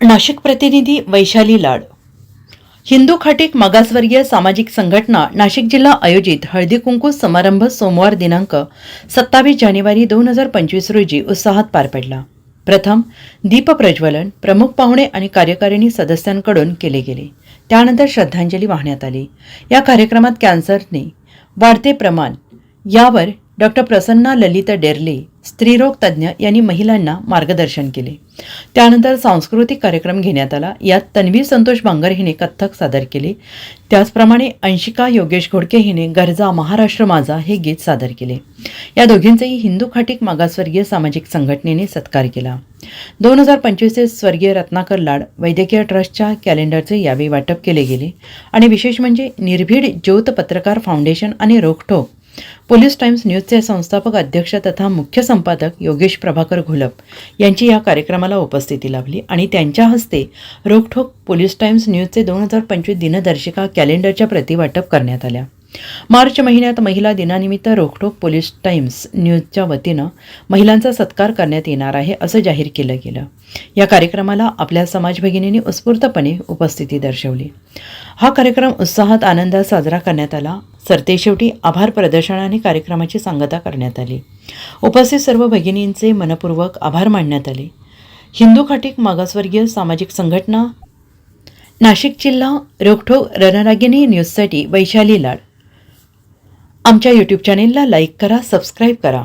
नाशिक प्रतिनिधी वैशाली लाड. हिंदू खाटीक मागासवर्गीय सामाजिक संघटना नाशिक जिल्हा आयोजित हळदी कुंकू समारंभ सोमवार दिनांक सत्तावीस जानेवारी दोन हजार पंचवीस रोजी उत्साहात पार पडला. प्रथम दीप प्रज्वलन प्रमुख पाहुणे आणि कार्यकारिणी सदस्यांकडून केले गेले. त्यानंतर श्रद्धांजली वाहण्यात आली. या कार्यक्रमात कॅन्सरने वाढते प्रमाण यावर डॉक्टर प्रसन्ना ललित डेर्ले स्त्रीरोग तज्ज्ञ यांनी महिलांना मार्गदर्शन केले. त्यानंतर सांस्कृतिक कार्यक्रम घेण्यात आला. यात तन्वीर संतोष बांगर हिने कथ्थक सादर केले. त्याचप्रमाणे अंशिका योगेश घोडके हिने गरजा महाराष्ट्र माझा हे गीत सादर केले. या दोघींचाही हिंदू खाटीक मागासवर्गीय सामाजिक संघटनेने सत्कार केला. दोन हजार पंचवीसचे स्वर्गीय रत्नाकर लाड वैद्यकीय ट्रस्टच्या कॅलेंडरचे यावेळी वाटप केले गेले. आणि विशेष म्हणजे निर्भीड ज्योत पत्रकार फाउंडेशन आणि रोखठोक पोलीस टाइम्स न्यूजचे संस्थापक अध्यक्ष तथा मुख्य संपादक योगेश प्रभाकर घोलप यांची या कार्यक्रमाला उपस्थिती लाभली आणि त्यांच्या हस्ते रोखठोक पोलीस टाइम्स न्यूजचे दोन हजार पंचवीस दिनदर्शिका कॅलेंडरच्या प्रती वाटप करण्यात आल्या. मार्च महिन्यात महिला दिनानिमित्त रोखठोक पोलीस टाइम्स न्यूजच्या वतीनं महिलांचा सत्कार करण्यात येणार आहे असं जाहीर केलं गेलं. या कार्यक्रमाला आपल्या समाज भगिनींनी उत्स्फूर्तपणे उपस्थिती दर्शवली. हा कार्यक्रम उत्साहात आनंदात साजरा करण्यात आला. सरतेशेवटी आभार प्रदर्शनाने कार्यक्रमाची सांगता करण्यात आली. उपस्थित सर्व भगिनींचे मनपूर्वक आभार मानण्यात आले. हिंदू खाटीक मागासवर्गीय सामाजिक संघटना नाशिक जिल्हा रोखठोक रणरागिनी न्यूजसाठी वैशाली लाड. आमच्या यूट्यूब चॅनेलला लाईक करा सबस्क्राईब करा.